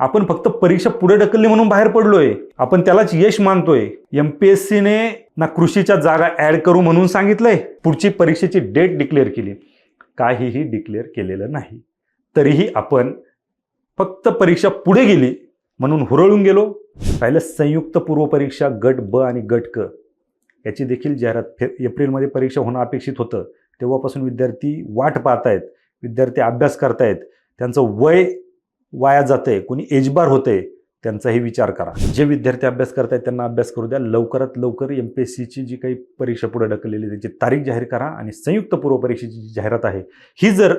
आपण फक्त परीक्षा पुढे ढकलली म्हणून बाहेर पडलोय. आपण त्यालाच यश मानतोय. एमपीएससीने ना कृषीच्या जागा ऍड करू म्हणून सांगितलंय. पुढची परीक्षेची डेट डिक्लेअर केली. काहीही डिक्लेअर केलेलं नाही. तरीही आपण फक्त परीक्षा पुढे गेली म्हणून हुरळून गेलो. राहिलं संयुक्त पूर्व परीक्षा गट ब आणि गट क. याची देखील जाहिरात फे एप्रिलमध्ये परीक्षा होणं अपेक्षित होतं. तेव्हापासून विद्यार्थी वाट पाहतायत. विद्यार्थी अभ्यास करतायत. त्यांचं वय वाया जाते कोणी एजबार होते त्यांचाही विचार करा. जे विद्यार्थी अभ्यास करत आहेत त्यांना अभ्यास करू द्या. लवकरात लवकर एम पी एस सीची जी काही परीक्षा पुढे ढकललेली त्याची तारीख जाहीर करा आणि संयुक्त पूर्व परीक्षेची जी जाहिरात आहे ही जर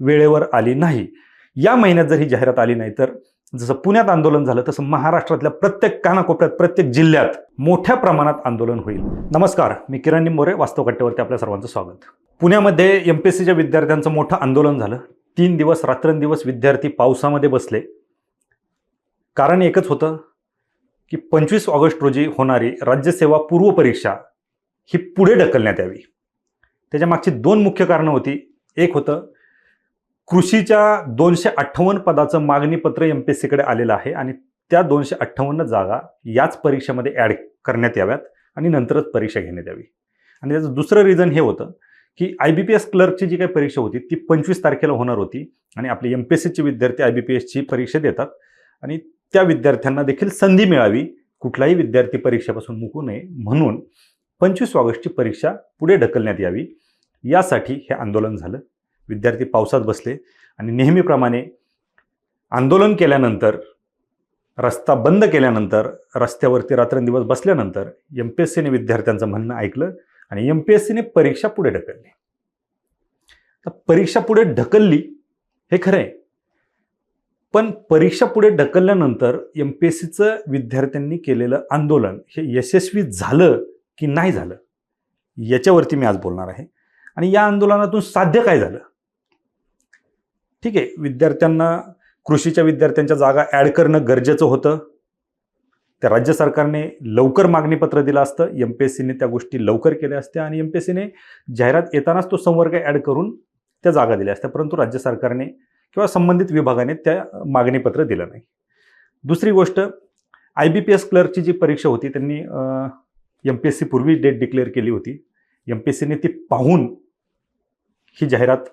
वेळेवर आली नाही या महिन्यात जर ही जाहिरात आली नाही तर जसं पुण्यात आंदोलन झालं तसं महाराष्ट्रातल्या प्रत्येक कानाकोपऱ्यात प्रत्येक जिल्ह्यात मोठ्या प्रमाणात आंदोलन होईल. नमस्कार मी किरण निंबोरे वास्तव कट्ट्यावरती आपल्या सर्वांचं स्वागत. पुण्यामध्ये एम पी एस सीच्या विद्यार्थ्यांचं मोठं आंदोलन झालं. तीन दिवस रात्रंदिवस विद्यार्थी पावसामध्ये बसले. कारण एकच होतं की पंचवीस ऑगस्ट रोजी होणारी राज्यसेवा पूर्व परीक्षा ही पुढे ढकलण्यात यावी. त्याच्या मागची दोन मुख्य कारणं होती. एक होतं कृषीच्या दोनशे अठ्ठावन्न पदाचं मागणीपत्र एम पी एस सीकडे आलेलं आहे आणि त्या दोनशे अठ्ठावन्न जागा याच परीक्षेमध्ये ॲड करण्यात याव्यात आणि नंतरच परीक्षा घेण्यात यावी. आणि त्याचं दुसरं रिझन हे होतं की आय बी पी एस क्लर्कची जी काही परीक्षा होती ती पंचवीस तारखेला होणार होती आणि आपले एम पी एस सीचे विद्यार्थी आय बी पी एसची परीक्षा देतात. आणि त्या विद्यार्थ्यांना देखील संधी मिळावी कुठलाही विद्यार्थी परीक्षेपासून मुकू नये म्हणून पंचवीस ऑगस्टची परीक्षा पुढे ढकलण्यात यावी. यासाठी हे आंदोलन झालं. विद्यार्थी पावसात बसले आणि नेहमीप्रमाणे आंदोलन केल्यानंतर रस्ता बंद केल्यानंतर रस्त्यावरती रात्रंदिवस बसल्यानंतर एम पी एस सीने विद्यार्थ्यांचं म्हणणं ऐकलं. आणि एम पी एस सीने परीक्षा पुढे ढकलली. तर परीक्षा पुढे ढकलली हे खरं आहे. पण परीक्षा पुढे ढकलल्यानंतर एम पी एस सीचं विद्यार्थ्यांनी केलेलं आंदोलन हे यशस्वी झालं की नाही झालं याच्यावरती मी आज बोलणार आहे. आणि या आंदोलनातून साध्य काय झालं? ठीक आहे विद्यार्थ्यांना कृषीच्या विद्यार्थ्यांच्या जागा ॲड करणं गरजेचं होतं. त्या राज्य सरकारने लवकर मागणीपत्र दिलं असतं. एम पी एस सीने त्या गोष्टी लवकर केल्या असत्या आणि एम पी एस सीने जाहिरात येतानाच तो संवर्ग ॲड करून त्या जागा दिल्या असत्या. परंतु राज्य सरकारने किंवा संबंधित विभागाने त्या मागणीपत्र दिलं नाही. दुसरी गोष्ट आय बी पी एस क्लर्कची जी परीक्षा होती त्यांनी एम पी एस सी पूर्वी डेट डिक्लेअर केली होती. एम पी एस सीने ती पाहून ही जाहिरात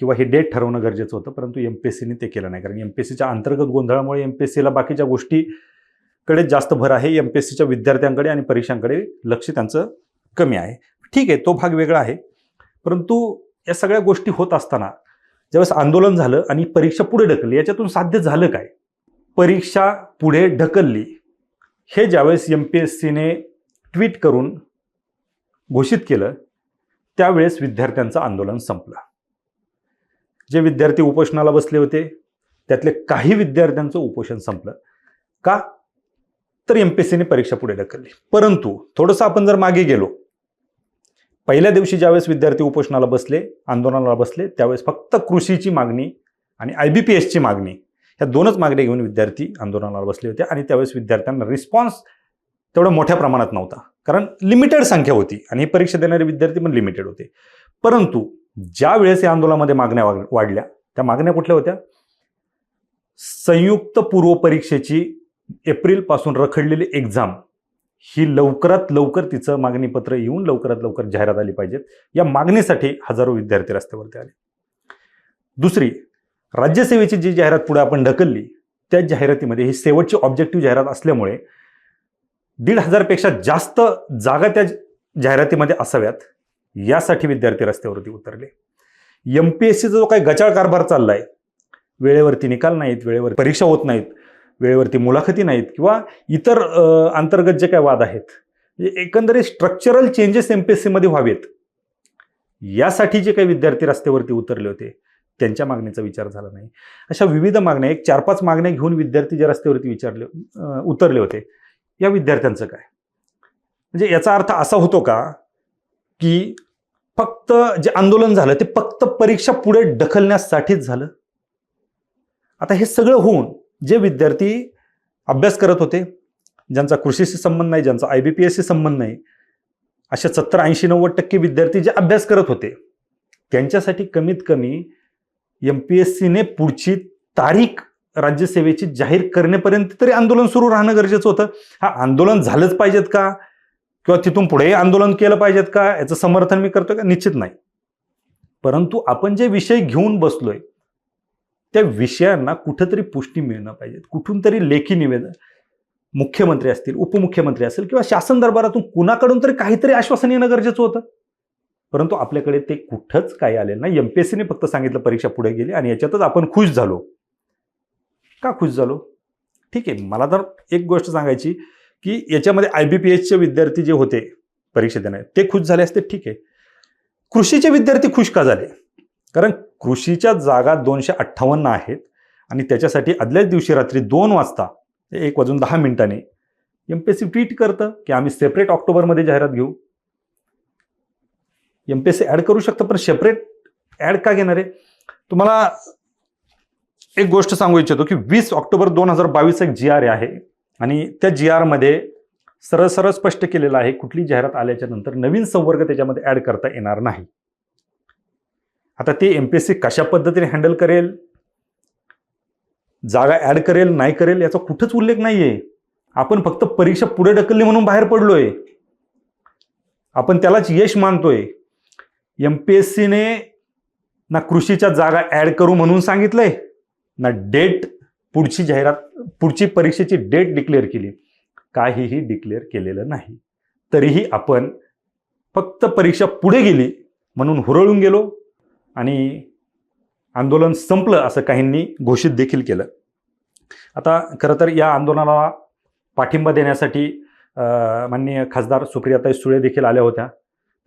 किंवा ही डेट ठरवणं गरजेचं होतं. परंतु एम पी एस सीने ते केलं नाही. कारण एम पी एस सीच्या अंतर्गत गोंधळामुळे एम पी एस सीला बाकीच्या गोष्टी कडे जास्त भर आहे एम पी एस सीच्या विद्यार्थ्यांकडे आणि परीक्षांकडे लक्ष त्यांचं कमी आहे. ठीक आहे तो भाग वेगळा आहे. परंतु या सगळ्या गोष्टी होत असताना ज्यावेळेस आंदोलन झालं आणि परीक्षा पुढे ढकलली याच्यातून साध्य झालं काय? परीक्षा पुढे ढकलली हे ज्यावेळेस एम पी एस सीने ट्विट करून घोषित केलं त्यावेळेस विद्यार्थ्यांचं आंदोलन संपलं. जे विद्यार्थी उपोषणाला बसले होते त्यातले काही विद्यार्थ्यांचं उपोषण संपलं. का? तर एम पी एस सीने परीक्षा पुढे ढकलली. परंतु थोडंसं आपण जर मागे गेलो पहिल्या दिवशी ज्यावेळेस विद्यार्थी उपोषणाला बसले आंदोलनाला बसले त्यावेळेस फक्त कृषीची मागणी आणि आय बी पी एसची मागणी ह्या दोनच मागण्या घेऊन विद्यार्थी आंदोलनाला बसले होते आणि त्यावेळेस विद्यार्थ्यांना रिस्पॉन्स तेवढा मोठ्या प्रमाणात नव्हता. कारण लिमिटेड संख्या होती आणि ही परीक्षा देणारे विद्यार्थी पण लिमिटेड होते. परंतु ज्या वेळेस या आंदोलनामध्ये मागण्या वाढल्या त्या मागण्या कुठल्या होत्या? संयुक्त पूर्व परीक्षेची एप्रिलपासून रखडलेली एक्झाम ही लवकरात लवकर तिचं मागणीपत्र येऊन लवकरात लवकर जाहिरात आली पाहिजेत. या मागणीसाठी हजारो विद्यार्थी रस्त्यावरती आले. दुसरी राज्यसेवेची जी जाहिरात पुढे आपण ढकलली त्या जाहिरातीमध्ये ही शेवटची ऑब्जेक्टिव्ह जाहिरात असल्यामुळे दीड हजारपेक्षा जास्त जागा त्या जाहिरातीमध्ये असाव्यात यासाठी विद्यार्थी रस्त्यावरती उतरले. एम पी एस सीचा जो काही गचाळ कारभार चाललाय वेळेवरती निकाल नाहीत वेळेवर परीक्षा होत नाहीत वेळेवरती मुलाखती नाहीत किंवा इतर अंतर्गत जे काय वाद आहेत म्हणजे एकंदरीत structural changes M P S सीमध्ये व्हावेत यासाठी जे काही विद्यार्थी रस्त्यावरती उतरले होते त्यांच्या मागणीचा विचार झाला नाही. अशा विविध मागण्या एक चार पाच मागण्या घेऊन विद्यार्थी ज्या रस्त्यावरती विचारले उतरले होते या विद्यार्थ्यांचं काय? म्हणजे याचा अर्थ असा होतो का की फक्त जे आंदोलन झालं ते फक्त परीक्षा पुढे ढकलण्यासाठीच झालं? आता हे सगळं होऊन जे विद्यार्थी अभ्यास करत होते ज्यांचा कृषीशी संबंध नाही ज्यांचा आय बी पी एसशी संबंध नाही अशा सत्तर ऐंशी नव्वद टक्के विद्यार्थी जे अभ्यास करत होते त्यांच्यासाठी कमीत कमी एम पी एस सीने पुढची तारीख राज्यसेवेची जाहीर करण्यापर्यंत तरी आंदोलन सुरू राहणं गरजेचं होतं. हा आंदोलन झालंच पाहिजेत का? किंवा तिथून पुढेही आंदोलन केलं पाहिजेत का? याचं समर्थन मी करतो का? निश्चित नाही. परंतु आपण जे विषय घेऊन बसलोय त्या विषयांना कुठंतरी पुष्टी मिळणं पाहिजे. कुठून तरी लेखी निवेदन मुख्यमंत्री असतील उपमुख्यमंत्री असेल किंवा शासन दरबारातून कुणाकडून तरी काहीतरी आश्वासन येणं गरजेचं होतं. परंतु आपल्याकडे ते कुठंच काही आलेलं नाही. एम पी एस सीने फक्त सांगितलं परीक्षा पुढे गेली आणि याच्यातच आपण खुश झालो. का खुश झालो? ठीक आहे मला तर एक गोष्ट सांगायची की याच्यामध्ये आय बी पी एसचे विद्यार्थी जे होते परीक्षा देणारे ते खुश झाले असते ठीक आहे. कृषीचे विद्यार्थी खुश का झाले? कारण कृषीच्या जागा दोनशे अठ्ठावन्न आहेत आणि त्याच्यासाठी आदल्याच दिवशी रात्री दोन वाजता एक वाजून दहा मिनिटांनी M P S C tweet करतं की आम्ही सेपरेट ऑक्टोबरमध्ये जाहिरात घेऊ. M P S C add करू शकतं पण सेपरेट ॲड का घेणार आहे? तुम्हाला एक गोष्ट सांगू इच्छितो की वीस ऑक्टोबर दोन हजार बावीस एक जी आर आहे आणि त्या जी आरमध्ये सरळ सरळ स्पष्ट केलेलं आहे कुठली जाहिरात आल्याच्यानंतर नवीन संवर्ग त्याच्यामध्ये ॲड करता येणार नाही. आता ते एम पी एस सी कशा पद्धतीने हँडल करेल? जागा ॲड करेल नाही करेल याचा कुठंच उल्लेख नाहीये. आपण फक्त परीक्षा पुढे ढकलली म्हणून बाहेर पडलोय. आपण त्यालाच यश मानतोय. एम पी एस सीने ना कृषीच्या जागा ॲड करू म्हणून सांगितलंय ना डेट पुढची जाहिरात पुढची परीक्षेची डेट डिक्लेअर केली. काहीही डिक्लेअर केलेलं नाही. तरीही आपण फक्त परीक्षा पुढे गेली म्हणून हुरळून गेलो. आणि आंदोलन संपलं असं काहींनी घोषित देखील केलं. आता खरं तर या आंदोलनाला पाठिंबा देण्यासाठी माननीय खासदार सुप्रियाताई सुळे देखील आल्या होत्या.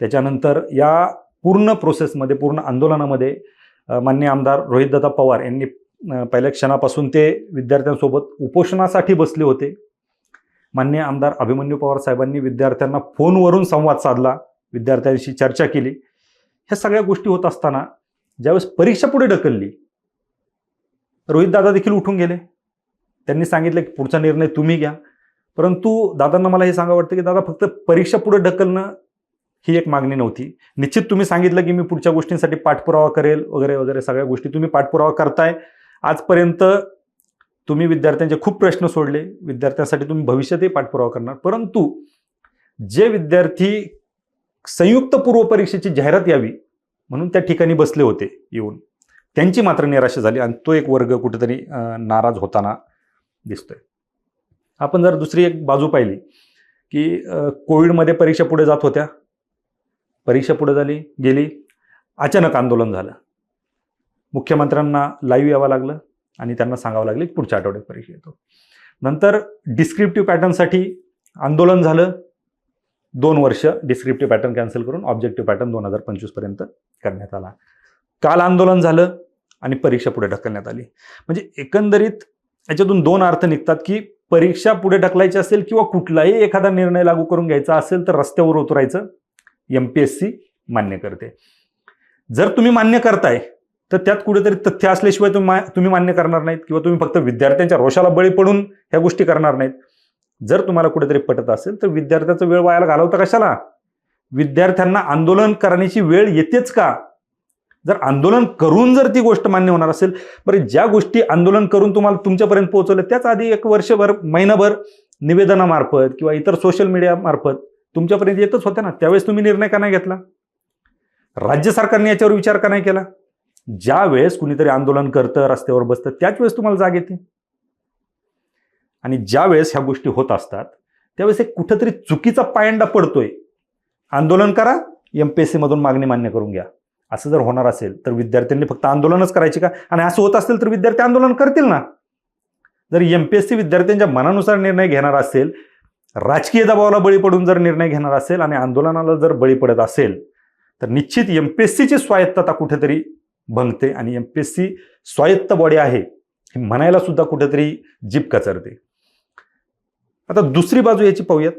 त्याच्यानंतर या पूर्ण प्रोसेसमध्ये पूर्ण आंदोलनामध्ये मान्य माननीय आमदार रोहितदादा पवार यांनी पहिल्या क्षणापासून ते विद्यार्थ्यांसोबत उपोषणासाठी बसले होते. माननीय आमदार अभिमन्यू पवार साहेबांनी विद्यार्थ्यांना फोनवरून संवाद साधला विद्यार्थ्यांशी चर्चा केली. ह्या सगळ्या गोष्टी होत असताना ज्यावेळेस परीक्षा पुढे ढकलली रोहित दादा देखील उठून गेले. त्यांनी सांगितलं की पुढचा निर्णय तुम्ही घ्या. परंतु दादांना मला हे सांगा वाटतं की दादा फक्त परीक्षा पुढे ढकलणं ही एक मागणी नव्हती. निश्चित तुम्ही सांगितलं की मी पुढच्या गोष्टींसाठी पाठपुरावा करेल वगैरे वगैरे सगळ्या गोष्टी तुम्ही पाठपुरावा करताय. आजपर्यंत तुम्ही विद्यार्थ्यांचे खूप प्रश्न सोडले. विद्यार्थ्यांसाठी तुम्ही भविष्यातही पाठपुरावा करणार. परंतु जे विद्यार्थी संयुक्त पूर्व परीक्षेची जाहिरात यावी म्हणून त्या ठिकाणी बसले होते येऊन. त्यांची मात्र निराशा झाली आणि तो एक वर्ग कुठेतरी नाराज होताना दिसतोय. आपण जर दुसरी एक बाजू पाहिली की कोविडमध्ये परीक्षा पुढे जात होत्या. परीक्षा पुढे झाली गेली. अचानक आंदोलन झालं. मुख्यमंत्र्यांना लाईव्ह यावं लागलं आणि त्यांना सांगावं लागलं की पुढच्या आठवड्यात परीक्षा येतो. नंतर डिस्क्रिप्टिव्ह पॅटर्नसाठी आंदोलन झालं. दोन वर्ष डिस्क्रिप्टिव्ह पॅटर्न कॅन्सल करून ऑब्जेक्टिव्ह पॅटर्न दोन हजार पंचवीसपर्यंत करण्यात आला. काल आंदोलन झालं आणि परीक्षा पुढे ढकलण्यात आली. म्हणजे एकंदरीत याच्यातून दोन अर्थ निघतात की परीक्षा पुढे ढकलायची असेल किंवा कुठलाही एखादा निर्णय लागू करून घ्यायचा असेल तर रस्त्यावर उतरायचं एम पी एस सी मान्य करते. जर तुम्ही मान्य करताय तर त्यात कुठेतरी तथ्य असल्याशिवाय तुम्ही तुम्ही मान्य करणार नाहीत किंवा तुम्ही फक्त विद्यार्थ्यांच्या रोषाला बळी पडून ह्या गोष्टी करणार नाहीत. जर तुम्हाला कुठेतरी पटत असेल तर विद्यार्थ्याचा वेळ वायाला घालवता कशाला? विद्यार्थ्यांना आंदोलन करण्याची वेळ येतेच का? जर आंदोलन करून जर ती गोष्ट मान्य होणार असेल बरं ज्या गोष्टी आंदोलन करून तुम्हाला तुमच्यापर्यंत पोहोचवल्या त्याच आधी एक वर्षभर महिनाभर निवेदनामार्फत किंवा इतर सोशल मीडियामार्फत तुमच्यापर्यंत येतच होत्या ना. त्यावेळेस तुम्ही निर्णय का नाही घेतला? राज्य सरकारने याच्यावर विचार का नाही केला? ज्या वेळेस कुणीतरी आंदोलन करतं रस्त्यावर बसतं त्याच वेळेस तुम्हाला जाग येते. आणि ज्या वेळेस ह्या गोष्टी होत असतात त्यावेळेस एक कुठंतरी चुकीचा पायंडा पडतोय. आंदोलन करा एम पी एस सीमधून मागणी मान्य करून घ्या. असं जर होणार असेल तर विद्यार्थ्यांनी फक्त आंदोलनच करायचे का? आणि असं होत असेल तर विद्यार्थी आंदोलन करतील ना? जर एम पी एस सी विद्यार्थ्यांच्या मनानुसार निर्णय घेणार असेल राजकीय दबावाला बळी पडून जर निर्णय घेणार असेल आणि आंदोलनाला जर बळी पडत असेल तर निश्चित एम पी एस सीची स्वायत्तता कुठेतरी भंगते आणि एम पी एस सी स्वायत्त बॉडी आहे हे म्हणायला सुद्धा कुठेतरी जीप कचरते. आता दुसरी बाजू याची पाहूयात.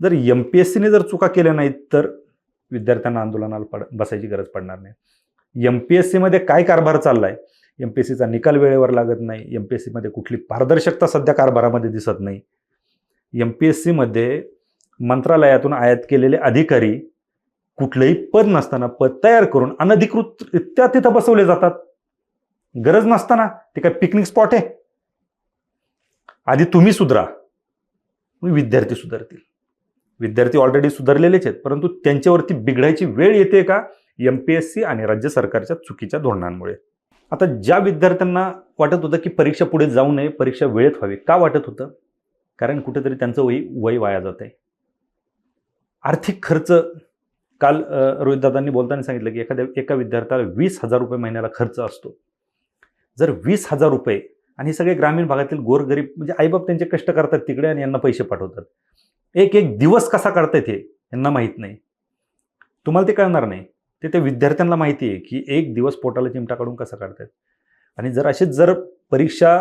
जर एम पी एस सीने जर चुका केल्या नाहीत तर विद्यार्थ्यांना आंदोलनाला पड बसायची गरज पडणार नाही. एम पी एस सीमध्ये काय कारभार चाललाय? एम पी एस सीचा निकाल वेळेवर लागत नाही. एम पी एस सीमध्ये कुठली पारदर्शकता सध्या कारभारामध्ये दिसत नाही. एम पी एस सीमध्ये मंत्रालयातून आयात केलेले अधिकारी कुठलंही पद नसताना पद तयार करून अनधिकृतरित्या तिथं बसवले जातात. गरज नसताना ते काय पिकनिक स्पॉट आहे? आधी तुम्ही सुधरा. मग विद्यार्थी सुधारतील. विद्यार्थी ऑलरेडी सुधारलेलेच आहेत परंतु त्यांच्यावरती बिघडायची वेळ येते का? एम पी एस सी आणि राज्य सरकारच्या चुकीच्या धोरणांमुळे. आता ज्या विद्यार्थ्यांना वाटत होतं की परीक्षा पुढे जाऊ नये परीक्षा वेळेत व्हावी का वाटत होतं? कारण कुठेतरी त्यांचं वय वय वाया जात आहे. आर्थिक खर्च काल रोहितदादांनी बोलताना सांगितलं की एखाद्या एका विद्यार्थ्याला वीस हजार रुपये महिन्याला खर्च असतो. जर वीस हजार रुपये आणि हे सगळे ग्रामीण भागातील गोरगरीब म्हणजे आईबाप त्यांचे कष्ट करतात तिकडे आणि यांना पैसे पाठवतात. एक एक दिवस कसा काढतायत हे यांना माहीत नाही. तुम्हाला ते कळणार नाही. ते त्या विद्यार्थ्यांना माहिती आहे की एक दिवस पोटाला चिमटा काढून कसा काढतायत. आणि जर असेच जर परीक्षा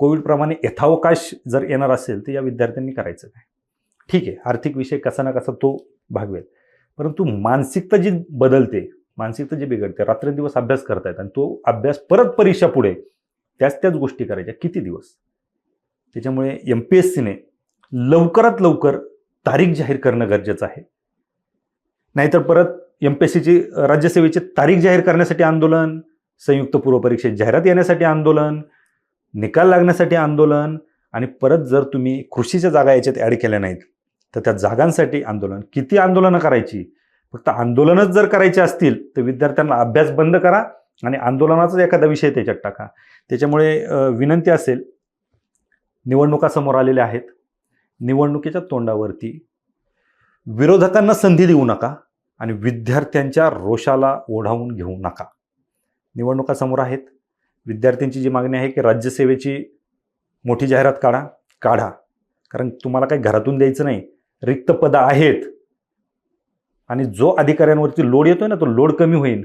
कोविडप्रमाणे यथावकाश जर येणार असेल तर या विद्यार्थ्यांनी करायचं काय? ठीक आहे आर्थिक विषय कसा ना कसा तो भागवेल परंतु मानसिकता जी बदलते मानसिकता जी बिघडते रात्रंदिवस अभ्यास करतायत आणि तो अभ्यास परत परीक्षा पुढे त्याच त्याच गोष्टी करायच्या. किती दिवस? त्याच्यामुळे एम पी एस सीने लवकरात लवकर तारीख जाहीर करणं गरजेचं आहे. नाहीतर परत एम पी एस सीची राज्यसेवेची तारीख जाहीर करण्यासाठी आंदोलन संयुक्त पूर्व परीक्षेत जाहिरात येण्यासाठी आंदोलन निकाल लागण्यासाठी आंदोलन आणि परत जर तुम्ही कृषीच्या जागा याच्यात ॲड केल्या नाहीत तर त्या जागांसाठी आंदोलन. किती आंदोलनं करायची? फक्त आंदोलनच जर करायची असतील तर विद्यार्थ्यांना अभ्यास बंद करा आणि आंदोलनाचाच एखादा विषय त्याच्यात टाका. त्याच्यामुळे विनंती असेल निवडणुका समोर आलेल्या आहेत निवडणुकीच्या तोंडावरती विरोधकांना संधी देऊ नका आणि विद्यार्थ्यांच्या रोषाला ओढावून घेऊ नका. निवडणुका समोर आहेत. विद्यार्थ्यांची जी मागणी आहे की राज्यसेवेची मोठी जाहिरात काढा काढा. कारण तुम्हाला काही घरातून द्यायचं नाही. रिक्त पदं आहेत. आणि जो अधिकाऱ्यांवरती लोड येतोय ना तो लोड कमी होईल.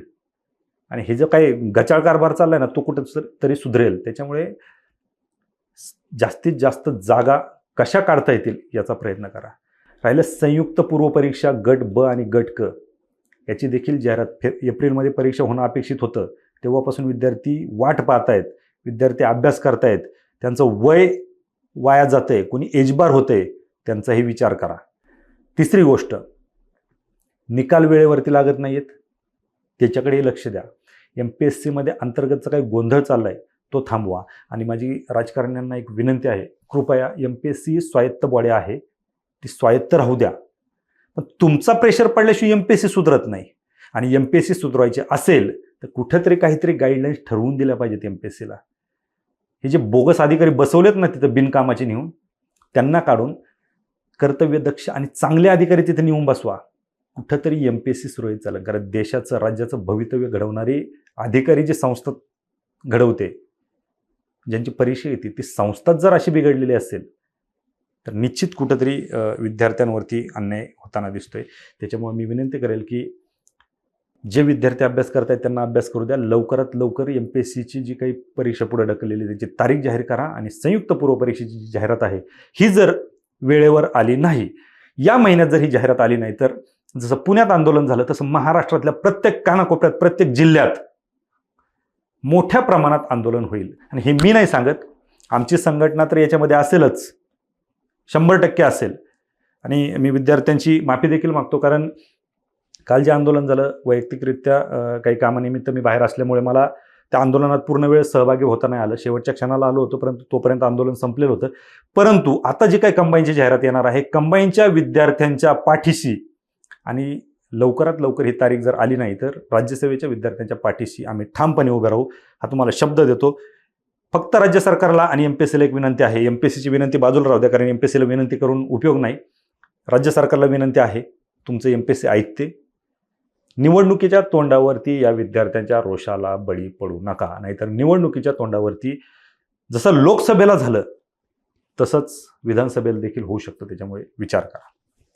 आणि हे जो काही गचाळ कारभार चाललाय ना तो कुठं तरी सुधरेल. त्याच्यामुळे जास्तीत जास्त जागा कशा काढता येतील याचा प्रयत्न करा. राहिलं संयुक्त पूर्वपरीक्षा गट ब आणि गट क. याची देखील जाहिरात फे एप्रिलमध्ये परीक्षा होणं अपेक्षित होतं. तेव्हापासून विद्यार्थी वाट पाहतायत विद्यार्थी अभ्यास करतायत. त्यांचं वय वाया जातंय कोणी एजबार होतंय त्यांचाही विचार करा. तिसरी गोष्ट निकाल वेळेवरती लागत नाहीत त्याच्याकडेही लक्ष द्या. एम पी एस सीमध्ये अंतर्गतचा काही गोंधळ चाललाय तो थांबवा. आणि माझी राजकारण्यांना एक विनंती आहे कृपया एम पी एस सी स्वायत्त बॉडी आहे ती स्वायत्त राहू द्या. पण तुमचा प्रेशर पडल्याशिवाय एम पी एस सी सुधरत नाही. आणि एम पी एस सी सुधरवायची असेल तर कुठेतरी काहीतरी गाईडलाईन्स ठरवून दिल्या पाहिजेत एम पी एस सीला हे जे बोगस अधिकारी बसवलेत ना तिथं बिनकामाचे नेऊन त्यांना काढून कर्तव्यदक्ष आणि चांगले अधिकारी तिथे नेऊन बसवा. कुठंतरी एम पी एस सी सुरळीत चालेल कारण देशाचं राज्याचं भवितव्य घडवणारी अधिकारी जी संस्था घडवते ज्यांची परीक्षा येते ती संस्थाच जर अशी बिघडलेली असेल तर निश्चित कुठंतरी विद्यार्थ्यांवरती अन्याय होताना दिसतोय. त्याच्यामुळे मी विनंती करेल की जे विद्यार्थी अभ्यास करत आहेत त्यांना अभ्यास करू द्या. लवकरात लवकर एम पी एस सीची जी काही परीक्षा पुढे ढकललेली आहे, त्याची तारीख जाहीर करा आणि संयुक्त पूर्व परीक्षेची जी जाहिरात आहे ही जर वेळेवर आली नाही या महिन्यात जर ही जाहिरात आली नाही तर जसं पुण्यात आंदोलन झालं तसं महाराष्ट्रातल्या प्रत्येक कानाकोपऱ्यात प्रत्येक जिल्ह्यात मोठ्या प्रमाणात आंदोलन होईल. आणि हे मी नाही सांगत. आमची संघटना तर याच्यामध्ये असेलच. शंभर टक्के असेल. आणि मी विद्यार्थ्यांची माफी देखील मागतो कारण काल जे आंदोलन झालं वैयक्तिकरित्या काही कामानिमित्त मी बाहेर असल्यामुळे मला त्या आंदोलनात पूर्ण वेळ सहभागी होता नाही आलं. शेवटच्या क्षणाला आलो होतो परंतु तोपर्यंत आंदोलन संपलेलं होतं. परंतु आता जी काही कंबाईनची जाहिरात येणार आहे कंबाईनच्या विद्यार्थ्यांच्या पाठीशी आणि लवकरात लवकर ही तारीख जर आली नाही तर राज्यसेवेच्या विद्यार्थ्यांच्या पाठीशी आम्ही ठामपणे उभे राहू हा तुम्हाला शब्द देतो. फक्त राज्य सरकारला आणि एम पी एस सीला एक विनंती आहे. एम पी एस सीची विनंती बाजूला राहू द्या कारण एम पी एस सीला विनंती करून उपयोग नाही. राज्य सरकारला विनंती आहे तुमचं एम पी एस सी ऐकते. निवडणुकीच्या तोंडावरती या विद्यार्थ्यांच्या रोषाला बळी पडू नका. नाहीतर निवडणुकीच्या तोंडावरती जसं लोकसभेला झालं तसंच विधानसभेला देखील होऊ शकतं. त्याच्यामुळे विचार करा.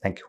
थँक्यू